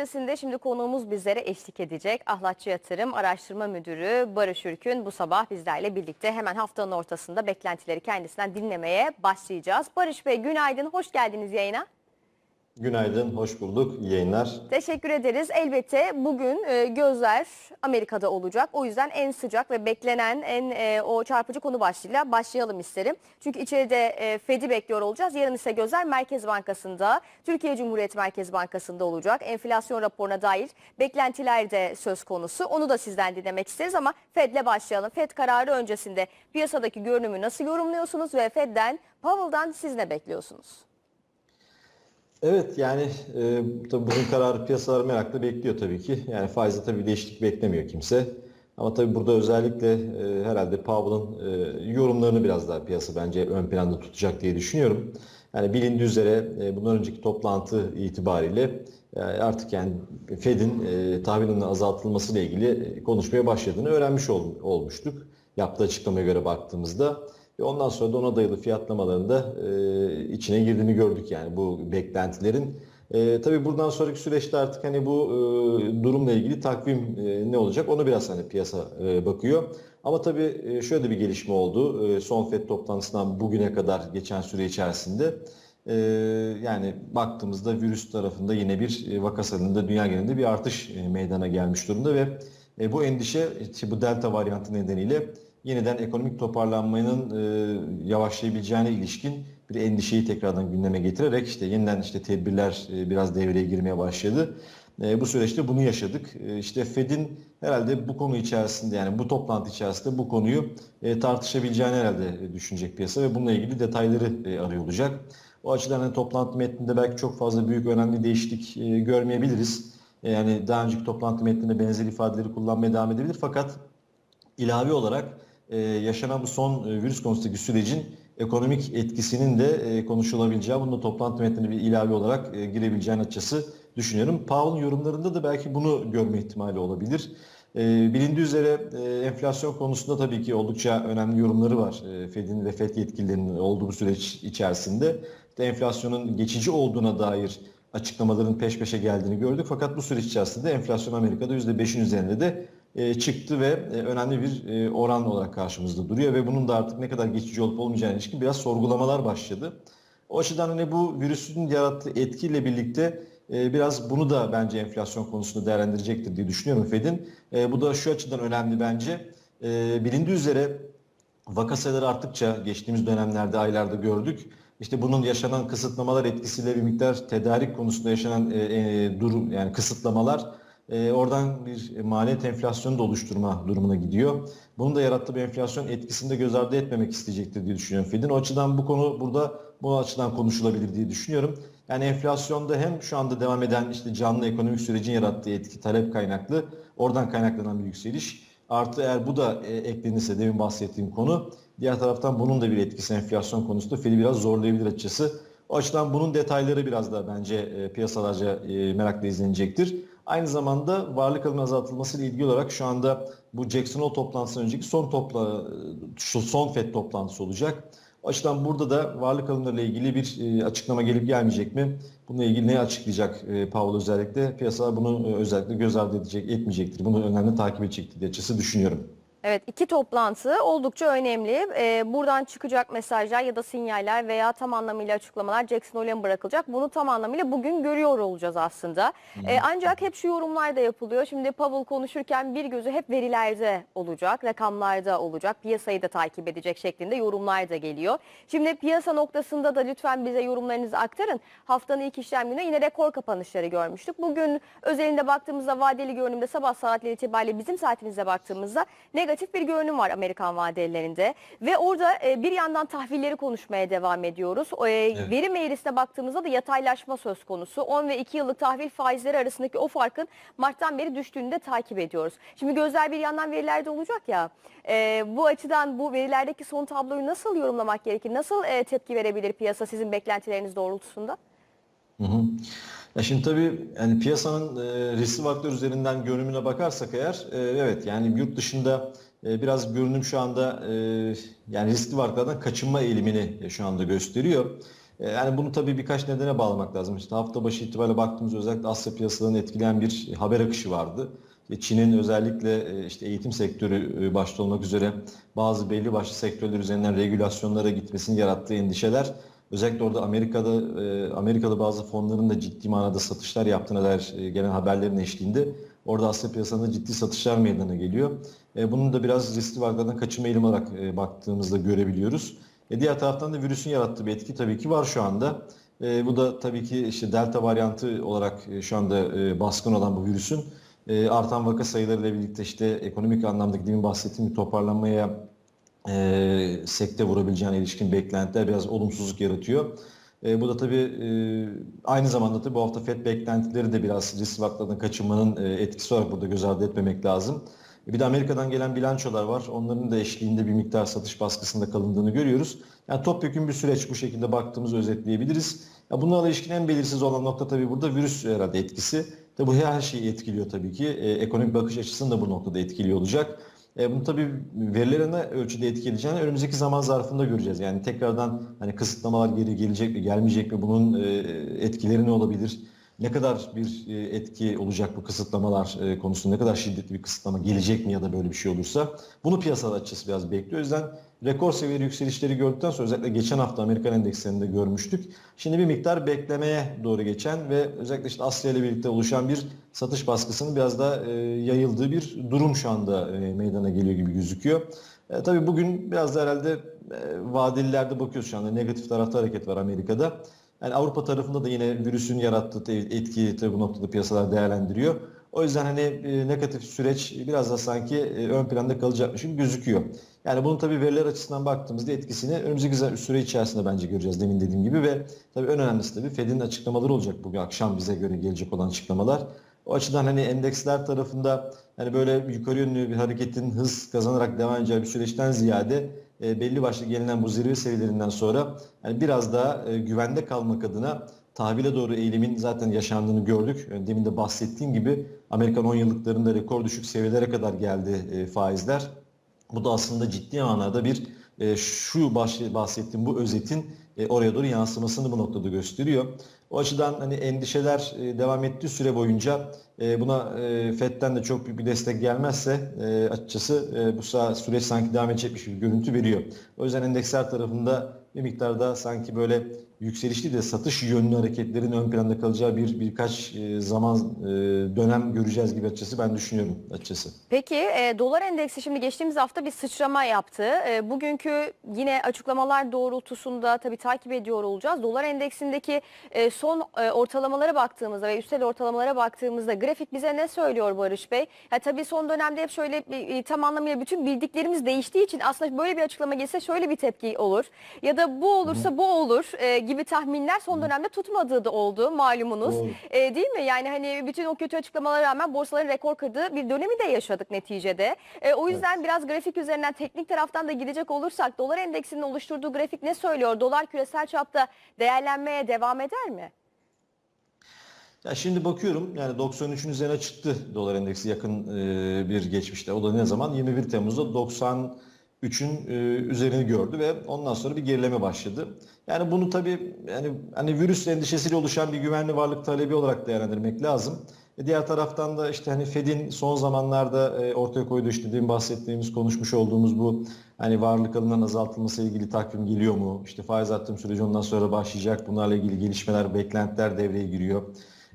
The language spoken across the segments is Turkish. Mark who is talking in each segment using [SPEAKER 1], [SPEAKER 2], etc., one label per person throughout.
[SPEAKER 1] Öncesinde şimdi konuğumuz bizlere eşlik edecek. Ahlatçı Yatırım Araştırma Müdürü Barış Ürkün bu sabah bizlerle birlikte hemen haftanın ortasında beklentileri kendisinden dinlemeye başlayacağız. Barış Bey günaydın, hoş geldiniz yayına.
[SPEAKER 2] Günaydın, hoş bulduk. İyi yayınlar.
[SPEAKER 1] Teşekkür ederiz. Elbette bugün e, gözler Amerika'da olacak. O yüzden en sıcak ve beklenen en e, o çarpıcı konu başlığıyla başlayalım isterim. Çünkü içeride e, Fed'i bekliyor olacağız. Yarın ise gözler Merkez Bankası'nda, Türkiye Cumhuriyet Merkez Bankası'nda olacak. Enflasyon raporuna dair beklentiler de söz konusu. Onu da sizden dinlemek isteriz ama Fed'le başlayalım. Fed kararı öncesinde piyasadaki görünümü nasıl yorumluyorsunuz ve Fed'den, Powell'dan siz ne bekliyorsunuz?
[SPEAKER 2] Evet yani e, tabii bugün kararı piyasalar merakla bekliyor tabii ki. Yani faizde tabii değişiklik beklemiyor kimse. Ama tabii burada özellikle e, herhalde Powell'ın e, yorumlarını biraz daha piyasa bence ön planda tutacak diye düşünüyorum. Yani bilindiği üzere e, bundan önceki toplantı itibariyle e, artık yani Fed'in e, tahvilinin azaltılması ile ilgili e, konuşmaya başladığını öğrenmiş ol, olmuştuk. Yaptığı açıklamaya göre baktığımızda. Ve ondan sonra da ona dayalı fiyatlamalarında e, içine girdiğini gördük yani bu beklentilerin. E, tabii buradan sonraki süreçte artık hani bu e, durumla ilgili takvim e, ne olacak onu biraz hani piyasa e, bakıyor. Ama tabii e, şöyle bir gelişme oldu. E, son FED toplantısından bugüne kadar geçen süre içerisinde. E, yani baktığımızda virüs tarafında yine bir e, vaka sayılarında dünya genelinde bir artış e, meydana gelmiş durumda ve e, bu endişe işte bu delta varyantı nedeniyle yeniden ekonomik toparlanmanın e, yavaşlayabileceğine ilişkin bir endişeyi tekrardan gündeme getirerek işte yeniden işte tedbirler e, biraz devreye girmeye başladı. E, bu süreçte bunu yaşadık. E, işte Fed'in herhalde bu konu içerisinde yani bu toplantı içerisinde bu konuyu e, tartışabileceğini herhalde düşünecek piyasa ve bununla ilgili detayları e, arıyor olacak. O açıdan hani toplantı metninde belki çok fazla büyük önemli değişiklik e, görmeyebiliriz. E, yani daha önceki toplantı metninde benzer ifadeleri kullanmaya devam edebilir fakat ilave olarak e, yaşanan bu son e, virüs konusundaki sürecin ekonomik etkisinin de e, konuşulabileceği, bunun da toplantı metnine bir ilave olarak e, girebileceğini açısı düşünüyorum. Powell'ın yorumlarında da belki bunu görme ihtimali olabilir. E, bilindiği üzere enflasyon konusunda tabii ki oldukça önemli yorumları var. Fed'in ve Fed yetkililerinin olduğu süreç içerisinde. İşte enflasyonun geçici olduğuna dair açıklamaların peş peşe geldiğini gördük. Fakat bu süreç içerisinde enflasyon Amerika'da %5'in üzerinde de çıktı ve e, önemli bir e, oran olarak karşımızda duruyor ve bunun da artık ne kadar geçici olup olmayacağına ilişkin biraz sorgulamalar başladı. O açıdan hani bu virüsün yarattığı etkiyle birlikte biraz bunu da bence enflasyon konusunda değerlendirecektir diye düşünüyorum Fed'in. Bu da şu açıdan önemli bence. Bilindiği üzere vaka sayıları arttıkça geçtiğimiz dönemlerde, aylarda gördük. İşte bunun yaşanan kısıtlamalar etkisiyle bir miktar tedarik konusunda yaşanan durum yani kısıtlamalar e, oradan bir maliyet enflasyonu da oluşturma durumuna gidiyor. Bunun da yarattığı bir enflasyon etkisini de göz ardı etmemek isteyecektir diye düşünüyorum Fed'in. O açıdan bu konu burada bu açıdan konuşulabilir diye düşünüyorum. Yani enflasyonda hem şu anda devam eden işte canlı ekonomik sürecin yarattığı etki talep kaynaklı, oradan kaynaklanan bir yükseliş. Artı eğer bu da e, eklenirse demin bahsettiğim konu, diğer taraftan bunun da bir etkisi enflasyon konusunda Fed'i biraz zorlayabilir açıkçası. O açıdan bunun detayları biraz da bence e, piyasalarca e, merakla izlenecektir. Aynı zamanda varlık alımı azaltılması ile ilgili olarak şu anda bu Jackson Hole toplantısından önceki son topla son FED toplantısı olacak. O açıdan burada da varlık alımlarıyla ilgili bir e, açıklama gelip gelmeyecek mi? Bununla ilgili ne açıklayacak e, Powell özellikle? Piyasalar bunu e, özellikle göz ardı edecek, etmeyecektir. Bunu önemli takip edecektir diye açısı düşünüyorum.
[SPEAKER 1] Evet iki toplantı oldukça önemli. Ee, buradan çıkacak mesajlar ya da sinyaller veya tam anlamıyla açıklamalar Jackson Hole'e mi bırakılacak? Bunu tam anlamıyla bugün görüyor olacağız aslında. Ee, ancak hep şu yorumlar da yapılıyor. Şimdi Powell konuşurken bir gözü hep verilerde olacak, rakamlarda olacak, piyasayı da takip edecek şeklinde yorumlar da geliyor. Şimdi piyasa noktasında da lütfen bize yorumlarınızı aktarın. Haftanın ilk işlem günü yine rekor kapanışları görmüştük. Bugün özelinde baktığımızda vadeli görünümde sabah saatleri itibariyle bizim saatimizde baktığımızda negatif bir görünüm var Amerikan vadelerinde ve orada e, bir yandan tahvilleri konuşmaya devam ediyoruz. E,
[SPEAKER 2] Evet.
[SPEAKER 1] Verim eğrisine baktığımızda da yataylaşma söz konusu. 10 ve 2 yıllık tahvil faizleri arasındaki o farkın Mart'tan beri düştüğünü de takip ediyoruz. Şimdi gözler bir yandan verilerde olacak ya. e, bu açıdan bu verilerdeki son tabloyu nasıl yorumlamak gerekir? Nasıl e, tepki verebilir piyasa sizin beklentileriniz doğrultusunda?
[SPEAKER 2] Hı hı. Ya şimdi tabii yani piyasanın e, riskli varlıklar üzerinden görünümüne bakarsak eğer e, evet yani yurt dışında e, biraz görünüm şu anda e, yani riskli varlıklardan kaçınma eğilimini e, şu anda gösteriyor. E, Yani bunu tabii birkaç nedene bağlamak lazım. İşte hafta başı itibariyle baktığımız özellikle Asya piyasalarını etkileyen bir haber akışı vardı. E, Çin'in özellikle e, işte eğitim sektörü e, başta olmak üzere bazı belli başlı sektörler üzerinden regülasyonlara gitmesini yarattığı endişeler özellikle orada Amerika'da e, Amerikalı bazı fonların da ciddi manada satışlar yaptığına dair e, gelen haberlerin eşliğinde orada Asya piyasasında ciddi satışlar meydana geliyor. E, Bunun da biraz riskli varlıklardan kaçınma eğilimi olarak e, baktığımızda görebiliyoruz. E, diğer taraftan da virüsün yarattığı bir etki tabii ki var şu anda. Bu da tabii ki işte delta varyantı olarak e, şu anda baskın olan bu virüsün artan vaka sayılarıyla birlikte işte ekonomik anlamda demin bahsettiğim bir toparlanmaya e, sekte vurabileceğine ilişkin beklentiler biraz olumsuzluk yaratıyor. E, bu da tabii e, aynı zamanda tabii bu hafta FED beklentileri de biraz risk vaklarından kaçınmanın e, etkisi olarak burada göz ardı etmemek lazım. E, Bir de Amerika'dan gelen bilançolar var. Onların da eşliğinde bir miktar satış baskısında kalındığını görüyoruz. Yani topyekun bir süreç bu şekilde baktığımızı özetleyebiliriz. Ya bunlarla ilişkin en belirsiz olan nokta tabii burada virüs herhalde etkisi. Tabii bu her şeyi etkiliyor tabii ki. E, ekonomik bakış açısını da bu noktada etkiliyor olacak. E, bunu tabii verilerine ölçüde etkileyeceğini önümüzdeki zaman zarfında göreceğiz. Yani tekrardan hani kısıtlamalar geri gelecek mi, gelmeyecek mi, bunun e, etkileri ne olabilir? Ne kadar bir e, etki olacak bu kısıtlamalar e, konusunda, ne kadar şiddetli bir kısıtlama gelecek mi ya da böyle bir şey olursa? Bunu piyasalar açıkçası biraz bekliyor. O yüzden rekor seviyeli yükselişleri gördükten sonra özellikle geçen hafta Amerikan endekslerinde görmüştük. Şimdi bir miktar beklemeye doğru geçen ve özellikle işte Asya ile birlikte oluşan bir satış baskısının biraz da e, yayıldığı bir durum şu anda e, meydana geliyor gibi gözüküyor. E, tabii bugün biraz da herhalde e, vadelilerde bakıyoruz şu anda negatif tarafta hareket var Amerika'da. Yani Avrupa tarafında da yine virüsün yarattığı etkiyi tabii bu noktada piyasalar değerlendiriyor. O yüzden hani e, negatif süreç biraz da sanki e, ön planda kalacakmış gibi gözüküyor. Yani bunun tabii veriler açısından baktığımızda etkisini önümüzdeki süre içerisinde bence göreceğiz demin dediğim gibi ve tabii en önemlisi tabii Fed'in açıklamaları olacak bugün akşam bize göre gelecek olan açıklamalar. O açıdan hani endeksler tarafında hani böyle yukarı yönlü bir hareketin hız kazanarak devam edeceği bir süreçten ziyade e, belli başlı gelinen bu zirve seviyelerinden sonra yani biraz daha güvende kalmak adına tahvile doğru eğilimin zaten yaşandığını gördük. E, Demin de bahsettiğim gibi Amerikan 10 yıllıklarında rekor düşük seviyelere kadar geldi e, faizler. Bu da aslında ciddi manada bir e, şu bahsettiğim bu özetin oraya doğru yansımasını bu noktada gösteriyor. O açıdan hani endişeler devam ettiği süre boyunca e, buna e, FED'den de çok büyük bir destek gelmezse e, açıkçası e, bu süreç sanki devam edecekmiş gibi görüntü veriyor. O yüzden endeksler tarafında bir miktarda sanki böyle yükselişli de satış yönlü hareketlerin ön planda kalacağı bir birkaç e, zaman e, dönem göreceğiz gibi açıkçası ben düşünüyorum açıkçası.
[SPEAKER 1] Peki e, dolar endeksi şimdi geçtiğimiz hafta bir sıçrama yaptı. E, bugünkü yine açıklamalar doğrultusunda tabii takip ediyor olacağız. Dolar endeksindeki e, son e, ortalamalara baktığımızda ve üstel ortalamalara baktığımızda grafik bize ne söylüyor Barış Bey? Ya tabii son dönemde hep şöyle e, tam anlamıyla bütün bildiklerimiz değiştiği için aslında böyle bir açıklama gelse şöyle bir tepki olur. Ya da bu olursa bu olur e, gibi tahminler son dönemde tutmadığı da oldu malumunuz.
[SPEAKER 2] Doğru.
[SPEAKER 1] E, değil mi? Yani hani bütün o kötü açıklamalara rağmen borsaların rekor kırdığı bir dönemi de yaşadık neticede. E, o yüzden biraz grafik üzerinden teknik taraftan da gidecek olursak dolar endeksinin oluşturduğu grafik ne söylüyor? Dolar küresel çapta değerlenmeye devam eder mi?
[SPEAKER 2] Ya şimdi bakıyorum yani 93'ün üzerine çıktı dolar endeksi yakın e, bir geçmişte. O da ne zaman? 21 Temmuz'da 93'ün e, üzerini gördü ve ondan sonra bir gerileme başladı. Yani bunu tabii yani hani virüs endişesiyle oluşan bir güvenli varlık talebi olarak değerlendirmek lazım. E, diğer taraftan da işte hani Fed'in son zamanlarda e, ortaya koyduğu işte demin bahsettiğimiz konuşmuş olduğumuz bu hani varlık alımının azaltılması ilgili takvim geliyor mu? İşte faiz arttırım süreci ondan sonra başlayacak. Bunlarla ilgili gelişmeler, beklentiler devreye giriyor.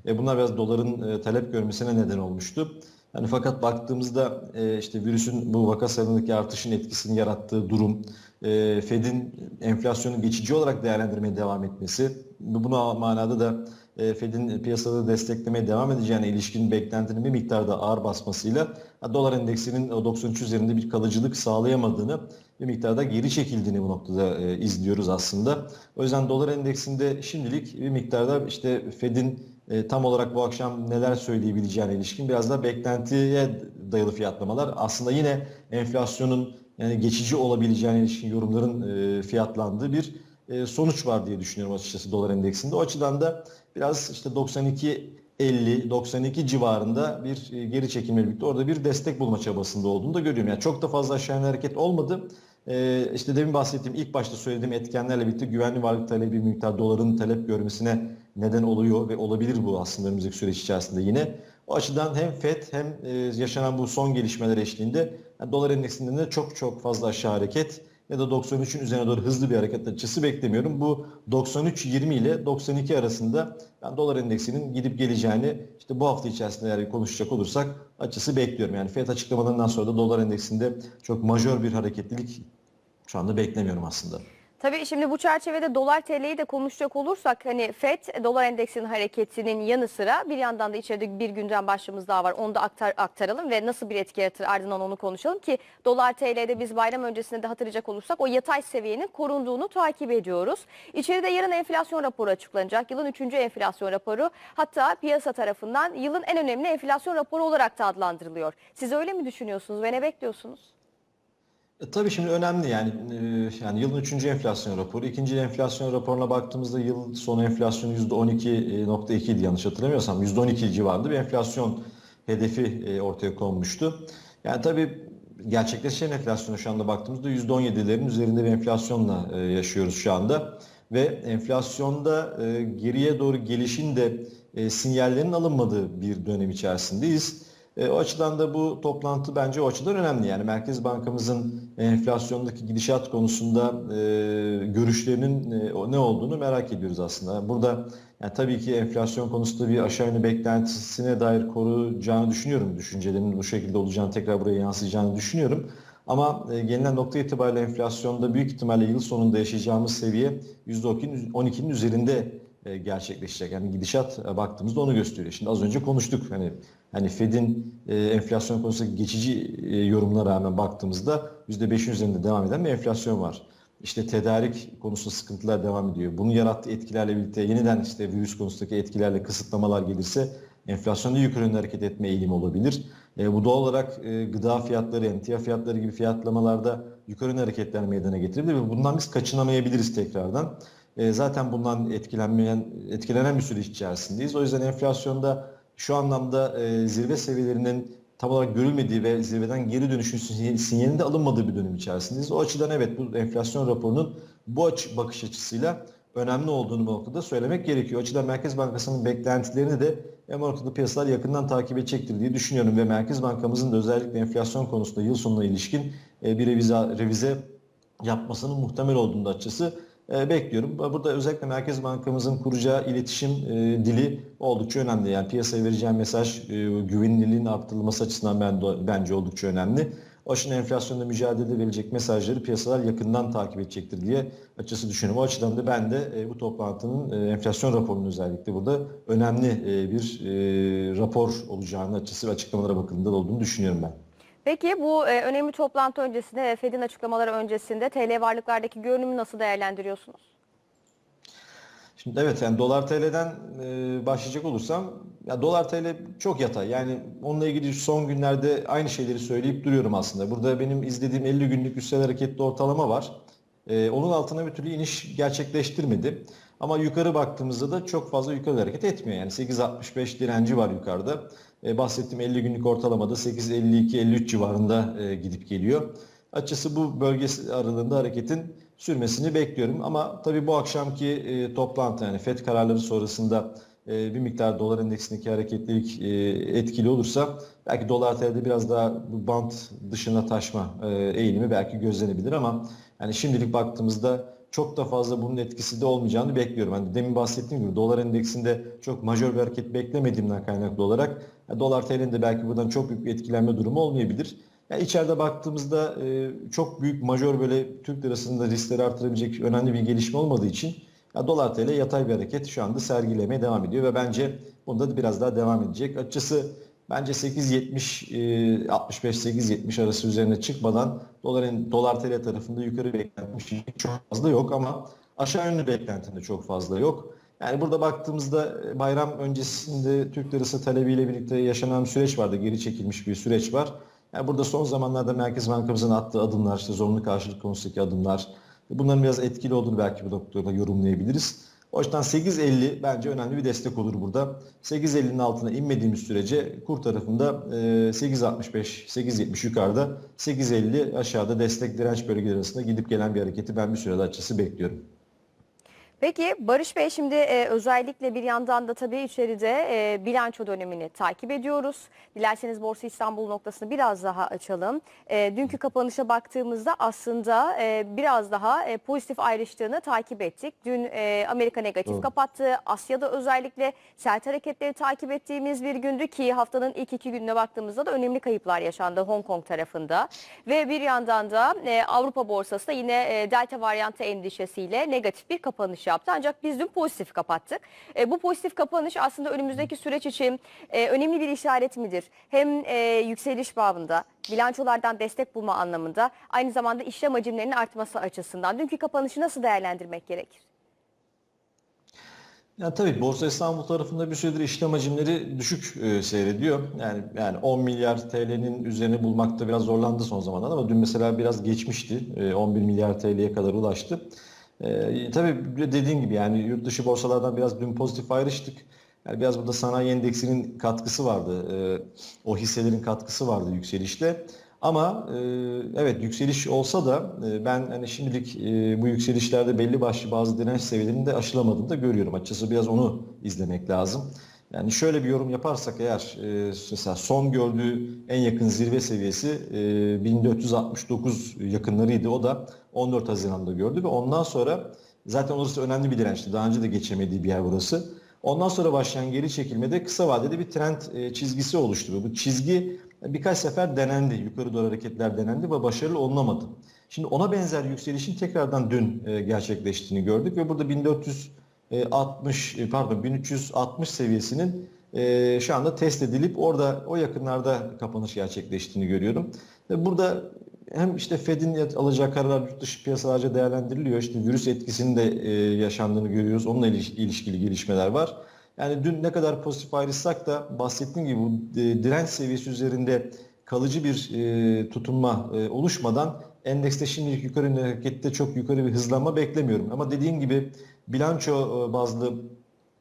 [SPEAKER 2] E, bunlar biraz doların e, talep görmesine neden olmuştu. Yani fakat baktığımızda e, işte virüsün bu vaka sayılarındaki artışın etkisini yarattığı durum, e, Fed'in enflasyonu geçici olarak değerlendirmeye devam etmesi, bu buna manada da Fed'in piyasada desteklemeye devam edeceğine ilişkin beklentinin bir miktarda ağır basmasıyla dolar endeksinin o 93 üzerinde bir kalıcılık sağlayamadığını, bir miktarda geri çekildiğini bu noktada e, izliyoruz aslında. O yüzden dolar endeksinde şimdilik bir miktarda işte Fed'in e, tam olarak bu akşam neler söyleyebileceğine ilişkin biraz da beklentiye dayalı fiyatlamalar. Aslında yine enflasyonun yani geçici olabileceğine ilişkin yorumların e, fiyatlandığı bir e, sonuç var diye düşünüyorum açıkçası dolar endeksinde. O açıdan da biraz işte 92 50 92 civarında bir e, geri çekilme birlikte orada bir destek bulma çabasında olduğunu da görüyorum. Yani çok da fazla aşağı hareket olmadı. e, işte demin bahsettiğim ilk başta söylediğim etkenlerle birlikte güvenli varlık talebi miktar doların talep görmesine neden oluyor ve olabilir bu aslında önümüzdeki süreç içerisinde yine. O açıdan hem FED hem e, yaşanan bu son gelişmeler eşliğinde yani dolar endeksinde de çok çok fazla aşağı hareket ya da 93'ün üzerine doğru hızlı bir hareket açısı beklemiyorum. Bu 93.20 ile 92 arasında ben dolar endeksinin gidip geleceğini işte bu hafta içerisinde eğer konuşacak olursak açısı bekliyorum. Yani FED açıklamalarından sonra da dolar endeksinde çok majör bir hareketlilik şu anda beklemiyorum aslında.
[SPEAKER 1] Tabii şimdi bu çerçevede dolar TL'yi de konuşacak olursak hani FED dolar endeksinin hareketinin yanı sıra bir yandan da içeride bir gündem başlığımız daha var. Onu da aktar, aktaralım ve nasıl bir etki yaratır ardından onu konuşalım ki dolar TL'de biz bayram öncesinde de hatırlayacak olursak o yatay seviyenin korunduğunu takip ediyoruz. İçeride yarın enflasyon raporu açıklanacak. Yılın 3. enflasyon raporu hatta piyasa tarafından yılın en önemli enflasyon raporu olarak da adlandırılıyor. Siz öyle mi düşünüyorsunuz ve ne bekliyorsunuz?
[SPEAKER 2] E, tabii şimdi önemli yani e, yani yılın 3. enflasyon raporu. ikinci enflasyon raporuna baktığımızda yıl sonu enflasyonu %12.2 idi yanlış hatırlamıyorsam. %12 civarında bir enflasyon hedefi e, ortaya konmuştu. Yani tabii gerçekleşen enflasyonu şu anda baktığımızda %17'lerin üzerinde bir enflasyonla e, yaşıyoruz şu anda. Ve enflasyonda e, geriye doğru gelişin de e, sinyallerinin alınmadığı bir dönem içerisindeyiz. E, o açıdan da bu toplantı bence o açıdan önemli. Yani Merkez Bankamızın enflasyondaki gidişat konusunda e, görüşlerinin e, ne olduğunu merak ediyoruz aslında. Burada yani tabii ki enflasyon konusunda bir aşağı yönlü beklentisine dair koruyacağını düşünüyorum. Düşüncelerinin bu şekilde olacağını tekrar buraya yansıyacağını düşünüyorum. Ama e, gelinen nokta itibariyle enflasyonda büyük ihtimalle yıl sonunda yaşayacağımız seviye %12'nin 12'nin üzerinde e, gerçekleşecek. Yani gidişat e, baktığımızda onu gösteriyor. Şimdi az önce konuştuk hani hani Fed'in e, enflasyon konusundaki geçici e, yorumlara rağmen baktığımızda %5'in üzerinde devam eden bir enflasyon var. İşte tedarik konusunda sıkıntılar devam ediyor. Bunun yarattığı etkilerle birlikte yeniden işte virüs konusundaki etkilerle kısıtlamalar gelirse enflasyonda yukarı yönlü hareket etme eğilimi olabilir. E, bu doğal olarak e, gıda fiyatları, emtia fiyatları gibi fiyatlamalarda yukarı yönlü hareketler meydana getirebilir ve bundan biz kaçınamayabiliriz tekrardan. E, zaten bundan etkilenmeyen, etkilenen bir süreç içerisindeyiz. O yüzden enflasyonda şu anlamda e, zirve seviyelerinin tam olarak görülmediği ve zirveden geri dönüşün sinyal- sinyalinin de alınmadığı bir dönem içerisindeyiz. O açıdan evet bu enflasyon raporunun bu açı, bakış açısıyla önemli olduğunu bu noktada söylemek gerekiyor. O açıdan Merkez Bankası'nın beklentilerini de hem ortada piyasalar yakından takip edecektir diye düşünüyorum ve Merkez Bankamızın da özellikle enflasyon konusunda yıl sonuna ilişkin e, bir revize, revize yapmasının muhtemel olduğunu da açıkçası e, bekliyorum. Burada özellikle Merkez Bankamızın kuracağı iletişim e, dili oldukça önemli. Yani piyasaya vereceğim mesaj e, güvenilirliğin arttırılması açısından ben, bence oldukça önemli. Açıdan enflasyonla mücadele verilecek mesajları piyasalar yakından takip edecektir diye açısı düşünüyorum. O açıdan da ben de e, bu toplantının enflasyon raporunun özellikle burada önemli bir rapor olacağını açısı ve açıklamalara bakıldığında da olduğunu düşünüyorum ben.
[SPEAKER 1] Peki bu e, önemli toplantı öncesinde Fed'in açıklamaları öncesinde TL varlıklardaki görünümü nasıl değerlendiriyorsunuz?
[SPEAKER 2] Şimdi evet yani dolar TL'den e, başlayacak olursam ya dolar TL çok yatay. Yani onunla ilgili son günlerde aynı şeyleri söyleyip duruyorum aslında. Burada benim izlediğim 50 günlük üstel hareketli ortalama var. E, onun altına bir türlü iniş gerçekleştirmedi. Ama yukarı baktığımızda da çok fazla yukarı hareket etmiyor. Yani 8.65 direnci var yukarıda. E, bahsettiğim 50 günlük ortalamada 8.52-53 civarında e, gidip geliyor. Açısı bu bölgesi aralığında hareketin sürmesini bekliyorum. Ama tabii bu akşamki e, toplantı yani FED kararları sonrasında e, bir miktar dolar endeksindeki hareketlilik e, etkili olursa belki dolar TL'de biraz daha bu bant dışına taşma e, eğilimi belki gözlenebilir ama yani şimdilik baktığımızda çok da fazla bunun etkisi de olmayacağını bekliyorum. Hani demin bahsettiğim gibi dolar endeksinde çok majör bir hareket beklemediğimden kaynaklı olarak ya dolar TL'nin de belki buradan çok büyük bir etkilenme durumu olmayabilir. Yani içeride baktığımızda e, çok büyük majör böyle Türk lirasında riskleri artırabilecek önemli bir gelişme olmadığı için ya dolar TL yatay bir hareket şu anda sergilemeye devam ediyor ve bence bunda da biraz daha devam edecek. Açıkçası bence 8.70 e, 65-8.70 arası üzerine çıkmadan doların dolar TL tarafında yukarı beklenti çok fazla yok ama aşağı yönlü beklentinde çok fazla yok. Yani burada baktığımızda e, bayram öncesinde Türk lirası talebiyle birlikte yaşanan bir süreç vardı. Geri çekilmiş bir süreç var. Yani burada son zamanlarda Merkez Bankamızın attığı adımlar, işte zorunlu karşılık konusundaki adımlar, bunların biraz etkili olduğunu belki bu noktada yorumlayabiliriz. O yüzden 8.50 bence önemli bir destek olur burada. 8.50'nin altına inmediğimiz sürece kur tarafında e, 8.65, 8.70 yukarıda, 8.50 aşağıda destek direnç bölgeleri arasında gidip gelen bir hareketi ben bir sürede açısı bekliyorum.
[SPEAKER 1] Peki Barış Bey şimdi e, özellikle bir yandan da tabii içeride e, bilanço dönemini takip ediyoruz. Dilerseniz Borsa İstanbul noktasını biraz daha açalım. E, dünkü kapanışa baktığımızda aslında e, biraz daha e, pozitif ayrıştığını takip ettik. Dün e, Amerika negatif
[SPEAKER 2] Doğru.
[SPEAKER 1] kapattı. Asya'da özellikle sert hareketleri takip ettiğimiz bir gündü ki haftanın ilk iki gününe baktığımızda da önemli kayıplar yaşandı Hong Kong tarafında. Ve bir yandan da e, Avrupa borsası da yine e, delta varyantı endişesiyle negatif bir kapanış yaptı. Ancak biz dün pozitif kapattık. E, bu pozitif kapanış aslında önümüzdeki süreç için e, önemli bir işaret midir? Hem e, yükseliş babında, bilançolardan destek bulma anlamında, aynı zamanda işlem hacimlerinin artması açısından. Dünkü kapanışı nasıl değerlendirmek gerekir?
[SPEAKER 2] Ya tabii Borsa İstanbul tarafında bir süredir işlem hacimleri düşük e, seyrediyor. Yani yani 10 milyar TL'nin üzerine bulmakta biraz zorlandı son zamanlarda ama dün mesela biraz geçmişti. E, 11 milyar TL'ye kadar ulaştı. E, tabii dediğin gibi yani yurt dışı borsalardan biraz dün pozitif ayrıştık. Yani biraz burada sanayi endeksinin katkısı vardı. E, o hisselerin katkısı vardı yükselişte. Ama e, evet yükseliş olsa da e, ben hani şimdilik e, bu yükselişlerde belli başlı bazı direnç seviyelerini de aşılamadığını da görüyorum. Açıkçası biraz onu izlemek lazım. Yani şöyle bir yorum yaparsak eğer e, mesela son gördüğü en yakın zirve seviyesi e, 1469 yakınlarıydı. O da 14 Haziran'da gördü ve ondan sonra zaten orası önemli bir dirençti. Daha önce de geçemediği bir yer burası. Ondan sonra başlayan geri çekilmede kısa vadede bir trend e, çizgisi oluştu. Bu çizgi birkaç sefer denendi. Yukarı doğru hareketler denendi ve başarılı olunamadı. Şimdi ona benzer yükselişin tekrardan dün e, gerçekleştiğini gördük ve burada 1400 e, 60 e, pardon 1360 seviyesinin e, şu anda test edilip orada o yakınlarda kapanış gerçekleştiğini görüyorum. Burada hem işte Fed'in alacağı kararlar yurt dışı piyasalarca değerlendiriliyor. İşte virüs etkisinin de yaşandığını görüyoruz. Onunla ilişkili gelişmeler var. Yani dün ne kadar pozitif ayrılsak da bahsettiğim gibi bu direnç seviyesi üzerinde kalıcı bir tutunma oluşmadan endekste şimdilik yukarı harekette çok yukarı bir hızlanma beklemiyorum. Ama dediğim gibi bilanço e, bazlı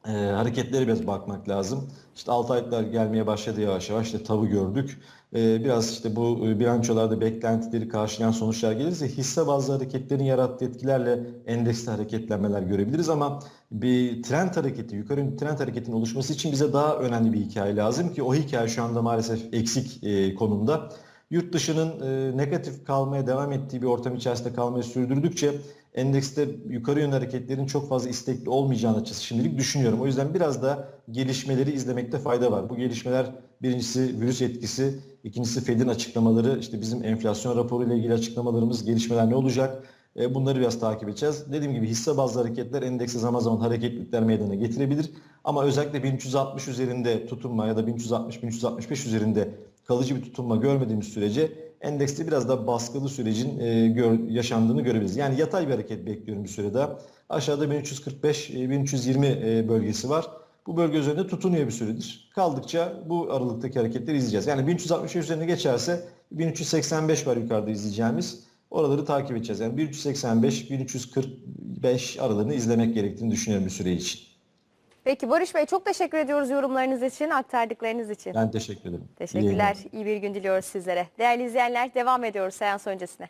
[SPEAKER 2] e, hareketlere biraz bakmak lazım. İşte 6 aylıklar gelmeye başladı yavaş yavaş. İşte tavı gördük. E, biraz işte bu e, bilançolarda beklentileri karşılayan sonuçlar gelirse hisse bazlı hareketlerin yarattığı etkilerle endekste hareketlenmeler görebiliriz ama bir trend hareketi, yukarı trend hareketinin oluşması için bize daha önemli bir hikaye lazım ki o hikaye şu anda maalesef eksik e, konumda. Yurt dışının e, negatif kalmaya devam ettiği bir ortam içerisinde kalmayı sürdürdükçe endekste yukarı yönlü hareketlerin çok fazla istekli olmayacağını açısı şimdilik düşünüyorum. O yüzden biraz da gelişmeleri izlemekte fayda var. Bu gelişmeler birincisi virüs etkisi, ikincisi Fed'in açıklamaları, işte bizim enflasyon raporu ile ilgili açıklamalarımız, gelişmeler ne olacak? E, Bunları biraz takip edeceğiz. Dediğim gibi hisse bazlı hareketler endekse zaman zaman hareketlilikler meydana getirebilir. Ama özellikle 1360 üzerinde tutunma ya da 1360-1365 üzerinde kalıcı bir tutunma görmediğimiz sürece endekste biraz da baskılı sürecin e, gör- yaşandığını görebiliriz. Yani yatay bir hareket bekliyorum bir süre daha. Aşağıda 1345-1320 e, bölgesi var. Bu bölge üzerinde tutunuyor bir süredir. Kaldıkça bu aralıktaki hareketleri izleyeceğiz. Yani 1360 üzerine geçerse 1385 var yukarıda izleyeceğimiz. Oraları takip edeceğiz. Yani 1385-1345 aralarını izlemek gerektiğini düşünüyorum bir süre için.
[SPEAKER 1] Peki Barış Bey çok teşekkür ediyoruz yorumlarınız için, aktardıklarınız için.
[SPEAKER 2] Ben teşekkür ederim. İyi
[SPEAKER 1] Teşekkürler.
[SPEAKER 2] yayınlar.
[SPEAKER 1] İyi bir gün diliyoruz sizlere. Değerli izleyenler devam ediyoruz seans öncesine.